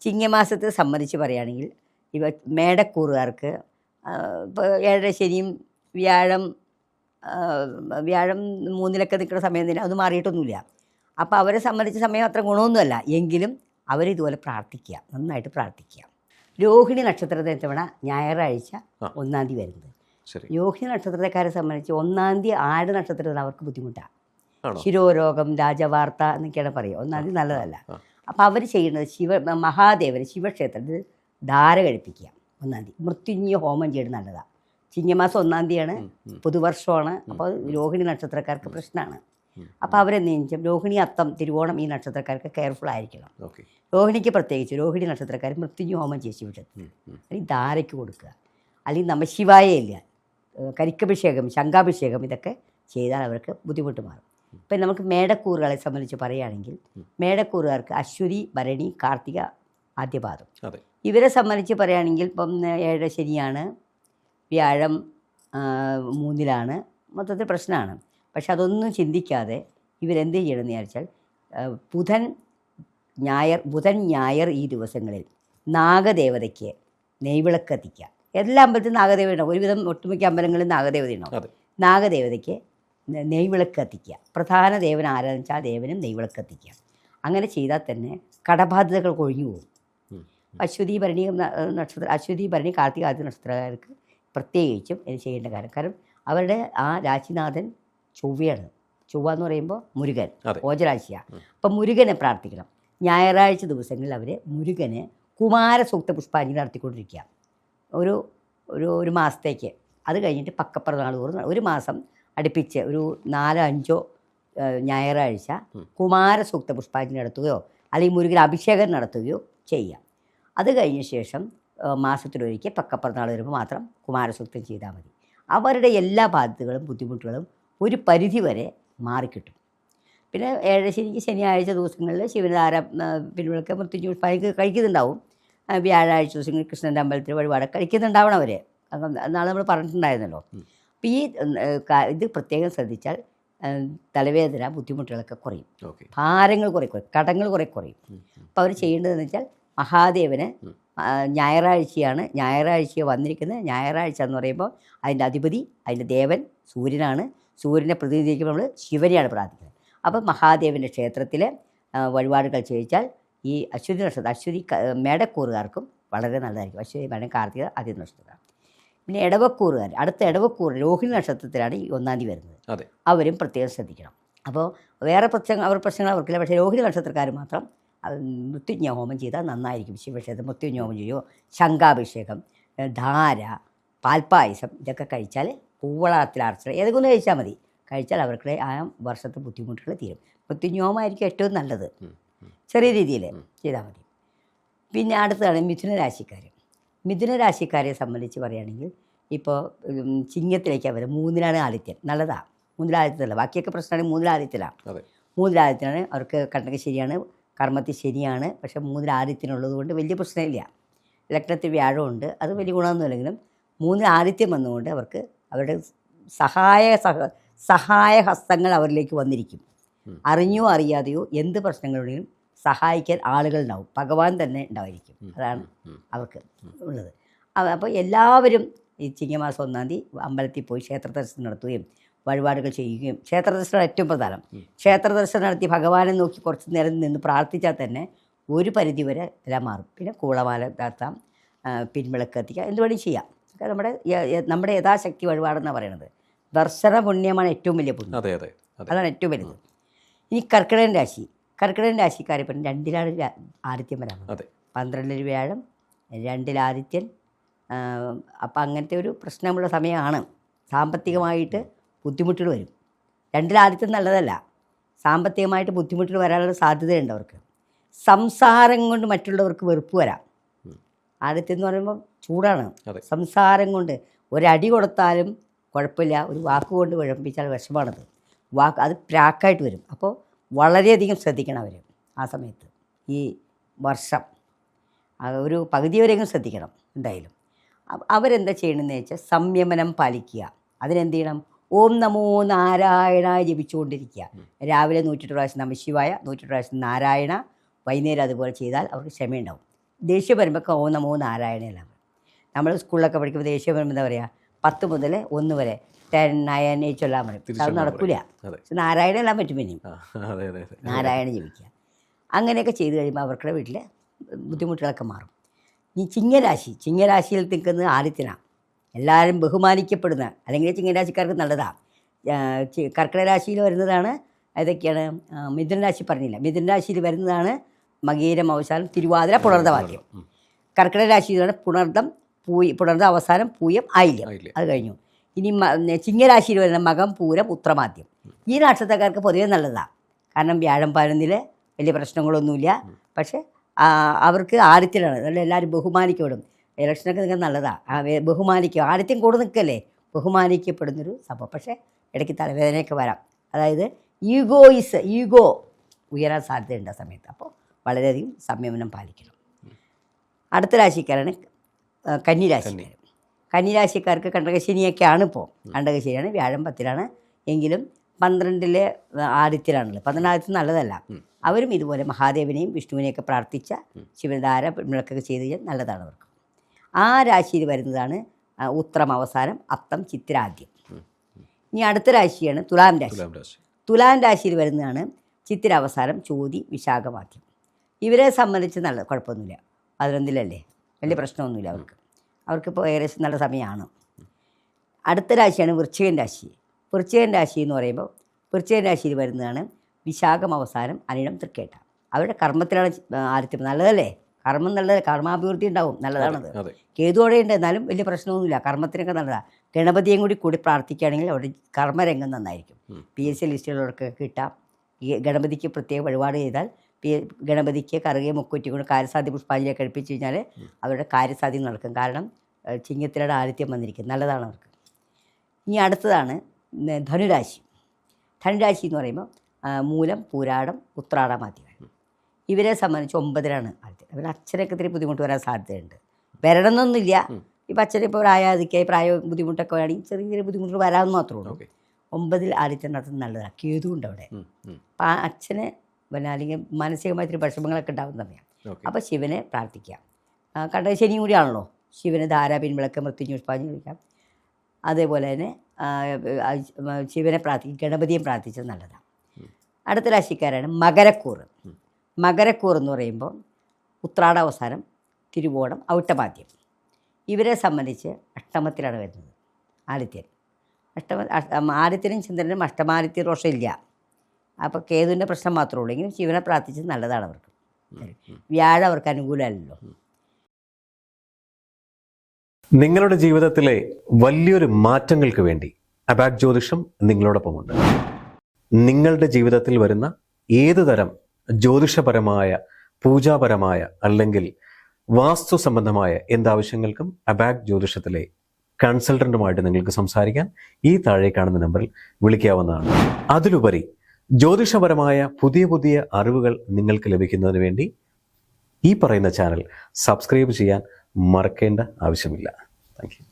ചിങ്ങമാസത്തെ സംബന്ധിച്ച് പറയുകയാണെങ്കിൽ ഇവ മേടക്കൂറുകാർക്ക് ഇപ്പോൾ ഏഴര ശനിയും വ്യാഴം വ്യാഴം മൂന്നിലൊക്കെ നിൽക്കുന്ന സമയം തന്നെ അത് മാറിയിട്ടൊന്നുമില്ല. അപ്പോൾ അവരെ സംബന്ധിച്ച സമയം അത്ര ഗുണമൊന്നുമല്ല. എങ്കിലും അവരിതുപോലെ പ്രാർത്ഥിക്കുക നന്നായിട്ട് പ്രാർത്ഥിക്കുക. രോഹിണി നക്ഷത്രത്തെ തവണ ഞായറാഴ്ച. ഒന്നാം തീയതി വരുന്നത്. രോഹിണി നക്ഷത്രക്കാരെ സംബന്ധിച്ച് ഒന്നാം തീയതി ആട് നക്ഷത്രത്തിൽ അവർക്ക് ബുദ്ധിമുട്ടാണ് ശിരോരോഗം രാജവാർത്ത എന്നൊക്കെയാണ് പറയുക. ഒന്നാം തീയതി നല്ലതല്ല. അപ്പോൾ അവർ ചെയ്യുന്നത് ശിവ മഹാദേവന് ശിവക്ഷേത്രത്തിൽ ധാര കഴിപ്പിക്കുക. ഒന്നാം തീയതി. മൃത്യുഞ്ജയ ഹോമം ചെയ്യുന്നത് നല്ലതാണ് ചിങ്ങമാസം ഒന്നാം തീയതിയാണ്. പുതുവർഷമാണ്. അപ്പോൾ രോഹിണി നക്ഷത്രക്കാർക്ക് പ്രശ്നമാണ്. അപ്പോൾ അവരെന്ത് ചെയ്യും? രോഹിണി അത്തം തിരുവോണം ഈ നക്ഷത്രക്കാർക്ക് കെയർഫുൾ ആയിരിക്കണം. ഓക്കെ. രോഹിണിക്ക് പ്രത്യേകിച്ച് രോഹിണി നക്ഷത്രക്കാർ മൃത്യുഞ്ജയ ഹോമം ചെയ്യും ശിവക്ഷേത്രത്തിൽ. അല്ലെങ്കിൽ ധാരയ്ക്ക് കൊടുക്കുക. അല്ലെങ്കിൽ നമശിവായ ഇല്ല. ഏഹ് കരിക്കഭിഷേകം ശംഖാഭിഷേകം ഇതൊക്കെ ചെയ്താൽ അവർക്ക് ബുദ്ധിമുട്ട് മാറും. ഇപ്പം നമുക്ക് മേടക്കൂറുകളെ സംബന്ധിച്ച് പറയുകയാണെങ്കിൽ മേടക്കൂറുകാർക്ക് അശ്വതി ഭരണി കാർത്തിക ആദ്യപാദം. ഇവരെ സംബന്ധിച്ച് പറയുകയാണെങ്കിൽ ഇപ്പം ഏഴ് ശനിയാണ് വ്യാഴം മൂന്നിലാണ് മൊത്തത്തിൽ പ്രശ്നമാണ്. പക്ഷെ അതൊന്നും ചിന്തിക്കാതെ ഇവരെന്ത് ചെയ്യണമെന്ന് വിചാരിച്ചാൽ ബുധൻ ഞായർ ബുധൻ ഞായർ ഈ ദിവസങ്ങളിൽ നാഗദേവതയ്ക്ക് നെയ്വിളക്ക് എത്തിക്കുക എല്ലാ അമ്പലത്തിലും നാഗദേവത ഉണ്ടാവും ഒരുവിധം ഒട്ടുമിക്ക അമ്പലങ്ങളിൽ നാഗദേവത ഉണ്ടാവും നാഗദേവതയ്ക്ക് നെയ്വിളക്ക് കത്തിക്കുക പ്രധാന ദേവൻ ആരാധിച്ചാൽ ആ ദേവനും നെയ്വിളക്ക് കത്തിക്കുക അങ്ങനെ ചെയ്താൽ തന്നെ കടബാധ്യതകൾ ഒഴിഞ്ഞു പോകും. അശ്വതി ഭരണി നക്ഷത്ര അശ്വതി ഭരണി കാർത്തിക ആദ്യ നക്ഷത്രക്കാർക്ക് പ്രത്യേകിച്ചും ഇത് ചെയ്യേണ്ട കാര്യം. കാരണം അവരുടെ ആ രാശിനാഥൻ ചൊവ്വയാണ്. ചൊവ്വ എന്ന് പറയുമ്പോൾ മുരുകൻ. ഓജരാശിയാണ് അപ്പം മുരുകനെ പ്രാർത്ഥിക്കണം. ഞായറാഴ്ച ദിവസങ്ങളിൽ അവർ മുരുകന് കുമാരസൂക്ത പുഷ്പാഞ്ജലി നടത്തിക്കൊണ്ടിരിക്കുക. ഒരു ഒരു ഒരു മാസത്തേക്ക്. അത് കഴിഞ്ഞിട്ട് പക്കപ്പിറന്നാൾ തോറും ഒരു മാസം അടുപ്പിച്ച് ഒരു നാലോ അഞ്ചോ ഞായറാഴ്ച. കുമാരസൂക്ത പുഷ്പാഞ്ജലി നടത്തുകയോ അല്ലെങ്കിൽ മുരുകൻ അഭിഷേകം നടത്തുകയോ ചെയ്യാം. അത് കഴിഞ്ഞ ശേഷം മാസത്തിലൊരിക്കൽ പക്കപ്പിറന്നാൾ വരുമ്പോൾ മാത്രം കുമാരസൂക്തം ചെയ്താൽ മതി. അവരുടെ എല്ലാ ബാധ്യതകളും ബുദ്ധിമുട്ടുകളും ഒരു പരിധി വരെ മാറിക്കിട്ടും. പിന്നെ ഏഴശനിക്ക് ശനിയാഴ്ച ദിവസങ്ങളിൽ ശിവനാര പിന്നുകളൊക്കെ മൃത്യുഞ്ജ പുഷ്പാഞ്ജലി കഴിക്കുന്നുണ്ടാവും. വ്യാഴാഴ്ച ദിവസങ്ങളിൽ കൃഷ്ണന്റെ അമ്പലത്തിൽ വഴിപാട് കഴിക്കുന്നുണ്ടാവണം അവർ നാളെ നമ്മൾ പറഞ്ഞിട്ടുണ്ടായിരുന്നല്ലോ. അപ്പോൾ ഈ ഇത് പ്രത്യേകം ശ്രദ്ധിച്ചാൽ തലവേദന ബുദ്ധിമുട്ടുകളൊക്കെ കുറയും. ഭാരങ്ങൾ കുറെ കുറയും കടങ്ങൾ കുറെ കുറയും. അപ്പോൾ അവർ ചെയ്യേണ്ടതെന്ന് വെച്ചാൽ മഹാദേവന് ഞായറാഴ്ചയാണ് ഞായറാഴ്ച വന്നിരിക്കുന്നത്. ഞായറാഴ്ച എന്ന് പറയുമ്പോൾ അതിന്റെ അധിപതി അതിന്റെ ദേവൻ സൂര്യനാണ്. സൂര്യനെ പ്രതിനിധീകരിക്കുമ്പോൾ നമ്മൾ ശിവനെയാണ് പ്രാർത്ഥിക്കുന്നത്. അപ്പോൾ മഹാദേവന്റെ ക്ഷേത്രത്തിൽ വഴിപാടുകൾ ചെയ്യിച്ചാൽ ഈ അശ്വതി നക്ഷത്രം അശ്വതി മേടക്കൂറുകാർക്കും വളരെ നല്ലതായിരിക്കും. അശ്വതി മേടം കാർത്തിക ആദ്യ നക്ഷത്രം പിന്നെ ഇടവക്കൂറുകാർ അടുത്ത ഇടവക്കൂറ് രോഹിണി നക്ഷത്രത്തിലാണ് ഈ ഒന്നാം തീയതി വരുന്നത്. അതെ. അവരും പ്രത്യേകം ശ്രദ്ധിക്കണം. അപ്പോൾ വേറെ പ്രശ്നങ്ങൾ അവർ പ്രശ്നങ്ങൾ അവർക്കില്ല. പക്ഷേ രോഹിണി നക്ഷത്രക്കാർ മാത്രം അത് മൃത്യുഞ്ജ ഹോമം ചെയ്താൽ നന്നായിരിക്കും. ശിവക്ഷേത്രം മൃത്യുജ്ഞ ഹോമം ചെയ്യുമോ ശംഖാഭിഷേകം ധാര പാൽപ്പായസം ഇതൊക്കെ കഴിച്ചാൽ കൂവളത്തിൽ അർച്ചന ഏതൊക്കെ ഒന്ന് കഴിച്ചാൽ മതി. കഴിച്ചാൽ അവർക്ക് ആ വർഷത്തെ ബുദ്ധിമുട്ടുകൾ തീരും. മൃത്യുജ്ഞോമായിരിക്കും ഏറ്റവും നല്ലത്. ചെറിയ രീതിയിൽ ചെയ്താൽ മതി. പിന്നെ അടുത്തതാണ് മിഥുന രാശിക്കാർ മിഥുന രാശിക്കാരെ സംബന്ധിച്ച് പറയുകയാണെങ്കിൽ ഇപ്പോൾ ചിങ്ങത്തിലേക്കാണ് വരുന്നത്. മൂന്നിലാണ് ആദിത്യൻ. നല്ലതാണ് മൂന്നിലാദിത്യല്ല ബാക്കിയൊക്കെ പ്രശ്നമാണ് മൂന്നിലാദിത്യനാണ് മൂന്നിലാദിത്യനാണ് അവർക്ക് കണ്ടൊക്കെ ശരിയാണ്. കർമ്മത്തിൽ ശരിയാണ്. പക്ഷേ മൂന്നിലാദിത്യനുള്ളത് കൊണ്ട് വലിയ പ്രശ്നമില്ല. ലഗ്നത്തിൽ വ്യാഴമുണ്ട്. അത് വലിയ ഗുണമൊന്നുമില്ലെങ്കിലും മൂന്നിൽ ആദിത്യം വന്നുകൊണ്ട് അവർക്ക് അവരുടെ സഹായ സഹ സഹായ ഹസ്തങ്ങൾ അവരിലേക്ക് വന്നിരിക്കും. അറിഞ്ഞോ അറിയാതെയോ എന്ത് പ്രശ്നങ്ങളുണ്ടെങ്കിലും സഹായിക്കാൻ ആളുകൾ ഉണ്ടാവും ഭഗവാൻ തന്നെ ഉണ്ടായിരിക്കും. അതാണ്. അവർക്ക് ഉള്ളത്. അപ്പോൾ എല്ലാവരും ഈ ചിങ്ങമാസം ഒന്നാം തീയതി അമ്പലത്തിൽ പോയി ക്ഷേത്ര ദർശനം നടത്തുകയും വഴിപാടുകൾ ചെയ്യുകയും ക്ഷേത്ര ദർശനം ഏറ്റവും പ്രധാനം. ക്ഷേത്ര ദർശനം നടത്തി ഭഗവാനെ നോക്കി കുറച്ച് നേരം നിന്ന് പ്രാർത്ഥിച്ചാൽ തന്നെ ഒരു പരിധി വരെ എല്ലാം മാറും. പിന്നെ കൂളമാല താത്താം പിൻവിളക്ക് എത്തിക്കുക എന്ത് വേണമെങ്കിലും ചെയ്യാം. നമ്മുടെ നമ്മുടെ യഥാശക്തി വഴിപാടെന്നാണ് പറയുന്നത് ദർശന പുണ്യമാണ് ഏറ്റവും വലിയ പുണ്യം. അതെ അതെ അതെ. അതാണ് ഏറ്റവും വലുത്. ഇനി കർക്കിടകൻ രാശി. കർക്കിടകൻ രാശിക്കാരെ പറഞ്ഞു രണ്ടിലാണ് ആദിത്യം വരാൻ അതെ. പന്ത്രണ്ടിൽ വ്യാഴം രണ്ടിൽ ആദിത്യൻ. അപ്പം അങ്ങനത്തെ ഒരു പ്രശ്നമുള്ള സമയമാണ്. സാമ്പത്തികമായിട്ട് ബുദ്ധിമുട്ടുകൾ വരും. രണ്ടിൽ ആദിത്യം നല്ലതല്ല. സാമ്പത്തികമായിട്ട് ബുദ്ധിമുട്ടിൽ വരാനുള്ള സാധ്യതയുണ്ട് അവർക്ക്. സംസാരം കൊണ്ട് മറ്റുള്ളവർക്ക് വെറുപ്പ് വരാം. ആദിത്യം എന്ന് പറയുമ്പോൾ ചൂടാണ്. സംസാരം കൊണ്ട് ഒരടി കൊടുത്താലും കുഴപ്പമില്ല. ഒരു വാക്ക് കൊണ്ട് വിളമ്പിച്ചാൽ വിഷമാണത്. വാക്ക് അത് പ്രാക്കായിട്ട് വരും. അപ്പോൾ വളരെയധികം ശ്രദ്ധിക്കണം അവർ ആ സമയത്ത്. ഈ വർഷം. ഒരു പകുതി വരെയെങ്കിലും ശ്രദ്ധിക്കണം എന്തായാലും. അവരെന്താ ചെയ്യണമെന്ന് വെച്ചാൽ സംയമനം പാലിക്കുക. അതിനെന്ത് ചെയ്യണം ഓം നമോ നാരായണ ജപിച്ചുകൊണ്ടിരിക്കുക. രാവിലെ നൂറ്റെട്ട് പ്രാവശ്യം നമശിവായ നൂറ്റെട്ട് പ്രാവശ്യം നാരായണ വൈകുന്നേരം അതുപോലെ ചെയ്താൽ അവർക്ക് ക്ഷമയുണ്ടാവും. ദേഷ്യം വരുമ്പോൾ ഓം നമോ നാരായണയെല്ലാം നമ്മൾ സ്കൂളിലൊക്കെ പഠിക്കുമ്പോൾ ദേഷ്യം വരുമ്പോൾ എന്താ പറയുക പത്ത് മുതൽ ഒന്ന് വരെ. ടെൻ നയൻ ചൊല്ലാൻ പറയും. അത്. നടക്കില്ല പക്ഷെ നാരായണ എല്ലാം പറ്റും പിന്നെയും. നാരായണ ജപിക്കുക അങ്ങനെയൊക്കെ ചെയ്ത് കഴിയുമ്പോൾ അവർക്കുടെ വീട്ടിലെ ബുദ്ധിമുട്ടുകളൊക്കെ മാറും. ഈ ചിങ്ങരാശി ചിങ്ങരാശിയിൽ നിൽക്കുന്നത് ആദിത്യനാണ് എല്ലാവരും ബഹുമാനിക്കപ്പെടുന്ന അല്ലെങ്കിൽ ചിങ്ങരാശിക്കാർക്ക് നല്ലതാണ് കർക്കിടരാശിയിൽ വരുന്നതാണ് ഏതൊക്കെയാണ്? മിഥുനരാശി മിഥുന രാശി പറഞ്ഞില്ല? മിഥുനരാശിയിൽ വരുന്നതാണ് മകീരം അവസാനം തിരുവാതിര പുണർദവാദ്യം കർക്കിടരാശിയിലാണ് പുണർദം പൂയ പുണർന്ന് അവസാനം പൂയം ആയില്യം ആയില്യം. അത് കഴിഞ്ഞു. ഇനി ചിങ്ങരാശിയിൽ വരുന്ന മകം പൂരം ഉത്രമാദ്യം. ഈ നക്ഷത്രക്കാർക്ക് പൊതുവെ നല്ലതാണ് കാരണം വ്യാഴം പതിനൊന്നിൽ വലിയ പ്രശ്നങ്ങളൊന്നുമില്ല. പക്ഷേ അവർക്ക് ആദിത്യനാണ്. നല്ല എല്ലാവരും ബഹുമാനിക്കപ്പെടും. ഇലക്ഷനൊക്കെ നിങ്ങൾക്ക് നല്ലതാണ് ബഹുമാനിക്കും ആദിത്യം കൂടെ നിൽക്കല്ലേ? ബഹുമാനിക്കപ്പെടുന്നൊരു സംഭവം. പക്ഷേ ഇടയ്ക്ക് തലവേദനയൊക്കെ വരാം. അതായത് ഈഗോയിസ് ഈഗോ ഉയരാൻ സാധ്യതയുണ്ട് ആ സമയത്ത്. അപ്പോൾ വളരെയധികം സംയമനം പാലിക്കണം. അടുത്ത രാശിക്കാരാണ് കന്നിരാശിക്കാർ. കന്നിരാശിക്കാർക്ക് കണ്ടകശനിയൊക്കെയാണ് ഇപ്പോൾ കണ്ടകശനിയാണ് വ്യാഴം പത്തിലാണ്. എങ്കിലും പന്ത്രണ്ടിലെ ആദിത്യരാണല്ലോ പന്ത്രണ്ട് ആദിത്യം നല്ലതല്ല. അവരും ഇതുപോലെ മഹാദേവനെയും വിഷ്ണുവിനെയൊക്കെ പ്രാർത്ഥിച്ച ശിവധാര വിളക്കൊക്കെ ചെയ്ത് കഴിഞ്ഞാൽ നല്ലതാണ് അവർക്ക്. ആ രാശിയിൽ വരുന്നതാണ് ഉത്രം അവസാനം അത്തം ചിത്രാദ്യം. ഇനി അടുത്ത രാശിയാണ് തുലാം രാശി. തുലാം രാശിയിൽ വരുന്നതാണ് ചിത്തിര അവസാനം ചോതി വിശാഖവാക്യം ഇവരെ സംബന്ധിച്ച് നല്ല കുഴപ്പമൊന്നുമില്ല. പതിനൊന്നിലല്ലേ? വലിയ പ്രശ്നമൊന്നുമില്ല അവർക്ക്. അവർക്കിപ്പോൾ ഏകദേശം നല്ല സമയമാണ്. അടുത്ത രാശിയാണ് വൃശ്ചികൻ രാശി. വൃശ്ചികൻ രാശി എന്ന് പറയുമ്പോൾ വൃശ്ചികൻ രാശിയിൽ വരുന്നതാണ് വിശാഖം അവസാനം അനിടം തൃക്കേട്ട. അവരുടെ കർമ്മത്തിലാണ് ആദിത്യം നല്ലതല്ലേ? കർമ്മം നല്ലതല്ലേ? കർമാഭിവൃദ്ധി ഉണ്ടാവും. നല്ലതാണത് കേതുവോടെ ഉണ്ട്. എന്നാലും വലിയ പ്രശ്നമൊന്നുമില്ല. കർമ്മത്തിനൊക്കെ നല്ലതാണ് ഗണപതിയും കൂടി കൂടി പ്രാർത്ഥിക്കുകയാണെങ്കിൽ അവിടെ കർമ്മരംഗം നന്നായിരിക്കും. പി എസ് സി ലിസ്റ്റുകളൊക്കെ കിട്ടാം. ഈ ഗണപതിക്ക് പ്രത്യേക വഴിപാട് ചെയ്താൽ ഗണപതിക്ക് കറുകയും മുക്കുറ്റി കൊണ്ട് കാര്യസാധ്യ പുഷ്പാഞ്ജലി കഴിപ്പിച്ച് കഴിഞ്ഞാൽ അവരുടെ കാര്യസാധ്യം നടക്കും. കാരണം ചിങ്ങത്തിലൂടെ ചിങ്ങത്തിലയുടെ ആദിത്യം വന്നിരിക്കും. നല്ലതാണ് അവർക്ക്. ഇനി അടുത്തതാണ് ധനുരാശി. ധനുരാശി എന്ന് പറയുമ്പോൾ മൂലം പൂരാടം ഉത്രാടം ആദ്യം ഇവരെ സംബന്ധിച്ച് ഒമ്പതിലാണ് ആദ്യം അവർ അച്ഛനൊക്കെ ഇത്തിരി ബുദ്ധിമുട്ട് വരാൻ സാധ്യതയുണ്ട്. വരണമെന്നൊന്നുമില്ല. ഇപ്പം അച്ഛനെ ഇപ്പോൾ പ്രായാധിക്കായി പ്രായ ബുദ്ധിമുട്ടൊക്കെ വേണമെങ്കിൽ ചെറിയ ചെറിയ ബുദ്ധിമുട്ടുകൾ വരാമെന്ന് മാത്രമേ ഉള്ളൂ ഒമ്പതിൽ ആദിത്യം നടത്തുന്നത് നല്ലതാണ് കേതുണ്ട് അവിടെ. അപ്പം ആ അച്ഛന് പിന്നെ അല്ലെങ്കിൽ മാനസികമായ ഇത്തിരി വിഷമങ്ങളൊക്കെ ഉണ്ടാകുന്ന സമയം. അപ്പോൾ ശിവനെ പ്രാർത്ഥിക്കാം കണ്ട ശനിയും കൂടിയാണല്ലോ? ശിവന് ധാര പിൻവിളക്ക് മൃത്യുഞ്ഞു പുഷ്പാഞ്ജലി വിളിക്കാം അതേപോലെ തന്നെ ശിവനെ പ്രാർത്ഥിക്കും. ഗണപതിയെ പ്രാർത്ഥിച്ചത് നല്ലതാണ് അടുത്ത രാശിക്കാരാണ് മകരക്കൂറ്. മകരക്കൂർ എന്ന് പറയുമ്പോൾ ഉത്രാട അവസാനം തിരുവോണം ഔട്ടമാദ്യം ഇവരെ സംബന്ധിച്ച് അഷ്ടമത്തിലാണ് വരുന്നത്. ആദിത്യൻ. അഷ്ടമ അഷ്ട- ആദിത്യനും ചന്ദ്രനും അഷ്ടമാദിത്യ ദോഷമില്ല. അപ്പോൾ കേതുവിന്റെ പ്രശ്നം മാത്രമേ ഉള്ളൂ. എങ്കിലും ശിവനെ പ്രാർത്ഥിച്ചത് നല്ലതാണ് അവർക്ക്. വ്യാഴം അവർക്ക് അനുകൂലമല്ലല്ലോ. നിങ്ങളുടെ ജീവിതത്തിലെ വലിയൊരു മാറ്റങ്ങൾക്ക് വേണ്ടി അബാക് ജ്യോതിഷം നിങ്ങളോടൊപ്പമുണ്ട്. നിങ്ങളുടെ ജീവിതത്തിൽ വരുന്ന ഏത് തരം ജ്യോതിഷപരമായ പൂജാപരമായ അല്ലെങ്കിൽ വാസ്തു സംബന്ധമായ എന്താവശ്യങ്ങൾക്കും അബാക് ജ്യോതിഷത്തിലെ കൺസൾട്ടന്റുമായിട്ട് നിങ്ങൾക്ക് സംസാരിക്കാൻ ഈ താഴെ കാണുന്ന നമ്പറിൽ വിളിക്കാവുന്നതാണ്. അതിലുപരി ജ്യോതിഷപരമായ പുതിയ പുതിയ അറിവുകൾ നിങ്ങൾക്ക് ലഭിക്കുന്നതിന് വേണ്ടി ഈ പറയുന്ന ചാനൽ സബ്സ്ക്രൈബ് ചെയ്യാൻ മറക്കേണ്ട ആവശ്യമില്ല. താങ്ക്